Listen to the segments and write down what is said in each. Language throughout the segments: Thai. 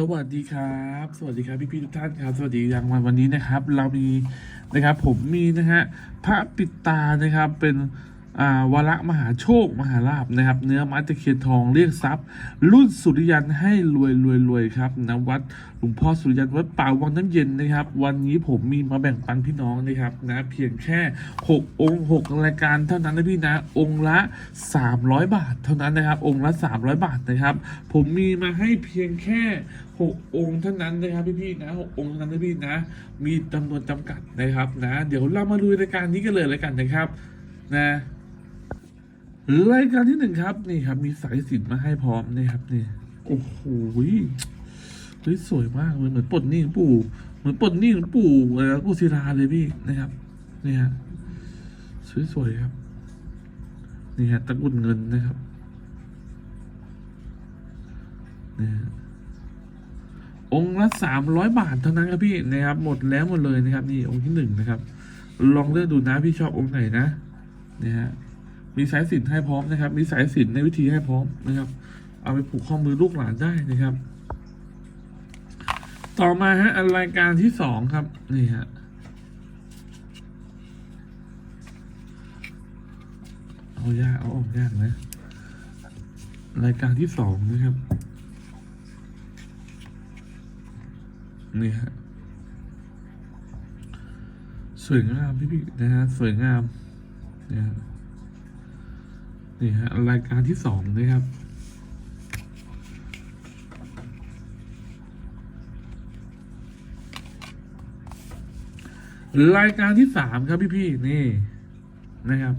สวัสดีครับ สวัสดีครับพี่พี่ๆทุกท่านครับ สวัสดีอย่างวันวันนี้นะครับ เรามีนะครับผมมีนะฮะพระปิดตานะครับเป็น วาระมหาโชคมหาลาบนะครับ เนื้อม้ตะเคียนทองเรียกทรัพย์ รุ่นสุริยันให้รวยรวยรวยครับณวัดหลวงพ่อสุริยันวัดป่าวังน้ำเย็นนะครับ วันนี้ผมมีมาแบ่งปันพี่น้องนะครับนะเพียงแค่ 6 องค์ 6 รายการเท่านั้นนะพี่นะ องค์ละ 300 บาท เท่านั้นนะครับ องค์ละ 300 บาทนะครับ ผมมีมาให้เพียงแค่ 6 องค์เท่านั้นนะครับพี่ๆนะ 6 องค์เท่านั้นนะพี่นะ มีจำนวนจำกัดนะครับนะ เดี๋ยวเรามาดูรายการนี้กันเลยแล้วกันนะครับ นะ รายการที่หนึ่งครับนี่ครับ มีสายสินมาให้พร้อมนี่ครับนี่โอ้โหเฮ้ยสวยมากเลยเหมือนปลดหนี้หลวงปู่เหมือนปลดหนี้หลวงปู่เออปู่ศิลาเลยพี่นะครับนี่ฮะสวยๆครับนี่ฮะตะกุดเงินนะครับนี่ฮะองค์ละสามร้อยบาทเท่านั้นครับพี่นะครับ หมดแล้วหมดเลยนะครับ นี่องค์ที่หนึ่งนะครับ ลองเลือกดูนะพี่ชอบองค์ไหนนะนี่ฮะ มีสายสินให้พร้อมนะครับ มีสายสินในวิธีให้พร้อมนะครับ เอาไปผูกข้อมือลูกหลานได้นะครับ ต่อมาฮะรายการที่สองครับนี่ฮะเอายากเอาออกยากนะรายการที่สองนะครับนี่ฮะสวยงามพี่พี่นะฮะสวยงามนี่ฮะ นี่ฮะรายการที่สองนะครับ รายการที่สามครับพี่พี่นี่นะครับ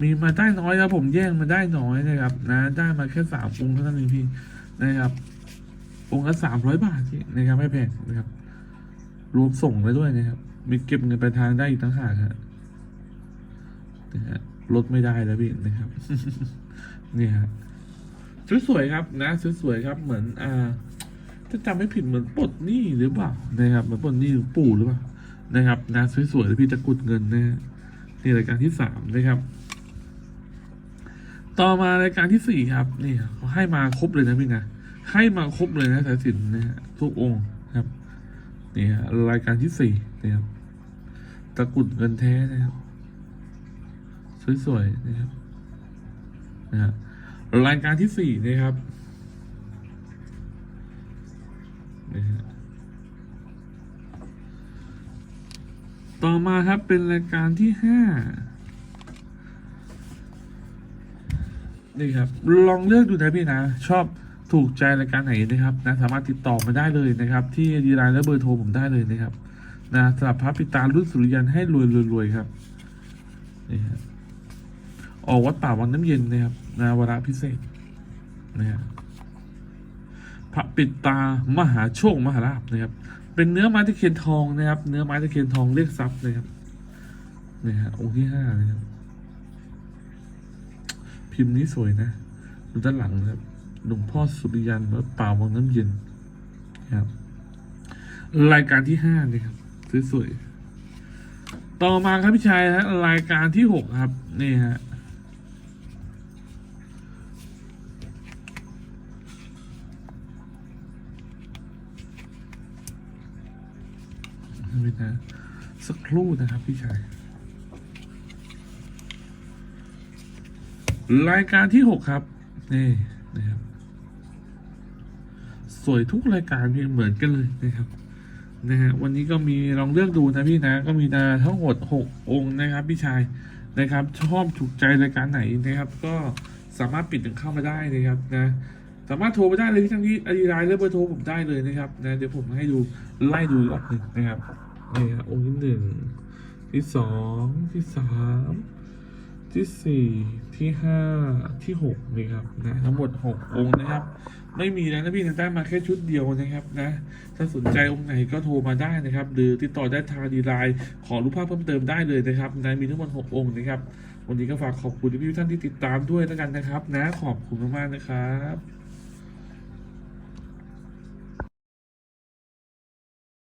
มีมาได้น้อยครับผมแย่งมาได้น้อยนะครับ นะ ได้มาแค่สามองค์เท่านั้นเองพี่นะครับ องค์ละสามร้อยบาทพี่นะครับไม่แพงนะครับ รวมส่งไปด้วยนะครับ มีเก็บเงินไปทางได้อีกตั้งหากฮะ นะฮะลดไม่ได้แล้วพี่นะครับนี่ฮะสวยๆครับนะสวยๆครับ เหมือนอ่าถ้าจำไม่ผิดเหมือนปลดหนี้หรือเปล่านะครับเหมือนปลดหนี้หลวงปู่หรือเปล่านะครับนะสวยๆแล้วพี่ตะกุดเงินนะฮะนี่รายการที่สามนะครับ ต่อมารายการที่สี่ครับ นี่เขาให้มาครบเลยนะพี่นะให้มาครบเลยนะสายสินนะฮะทุกองค์ครับนี่ฮะรายการที่สี่นี่ครับ ตะกุดเงินแท้นะครับ สวยๆนะครับนะฮะรายการที่สี่นะครับนี่ฮะต่อมาครับเป็นรายการที่ห้านี่ครับ ลองเลือกดูนะพี่นะ ชอบถูกใจรายการไหนนะครับนะสามารถติดต่อมาได้เลยนะครับ ที่ดีไลน์และเบอร์โทรผมได้เลยนะครับนะสำหรับพระปิตารุ่นสุริยันให้รวยรวยรวยครับนี่ครับ ออกวัดป่าวังน้ำเย็นนะครับนะวาระพิเศษนะครับพระปิดตามหาโชคมหาลาภนะครับ เป็นเนื้อไม้ตะเคียนทองนะครับ เนื้อไม้ตะเคียนทองเรียกทรัพย์นะครับนี่ฮะองค์ที่ห้านะครับ พิมพ์นี้สวยนะดูด้านหลังนะครับหลวงพ่อสุริยันวัดป่าวังน้ำเย็นครับ รายการที่ห้านี่ครับสวยๆต่อมาครับพี่ชายฮะรายการที่หกครับ นี่ฮะ ไม่นะสักครู่นะครับพี่ชาย รายการที่หกครับ นี่นะครับ สวยทุกรายการเพียงเหมือนกันเลยนะครับนะฮะวันนี้ก็มีลองเลือกดูนะพี่นะ ก็มีนาทั้งหมดหกองค์นะครับ พี่ชายนะครับ ชอบถูกใจรายการไหนนะครับ ก็สามารถปิดถึงเข้ามาได้นะครับนะสามารถโทรไปได้เลยที่ทางที่อดีไลน์และเบอร์โทรผมได้เลยนะครับนะเดี๋ยวผมให้ดูไล่ดูรอบหนึ่งนะครับ นี่ครับองค์ที่หนึ่งที่สองที่สามที่สี่ที่ห้าที่หกนี่ครับนะทั้งหมดหกองค์นะครับ ไม่มีแล้วนะพี่นะได้มาแค่ชุดเดียวนะครับนะ ถ้าสนใจองค์ไหนก็โทรมาได้นะครับ หรือติดต่อได้ทางดีไลน์ขอรูปภาพเพิ่มเติมได้เลยนะครับนะมีทั้งหมดหกองค์นะครับ วันนี้ก็ฝากขอบคุณพี่ท่านที่ติดตามด้วยแล้วกันนะครับ นะขอบคุณมากๆนะครับ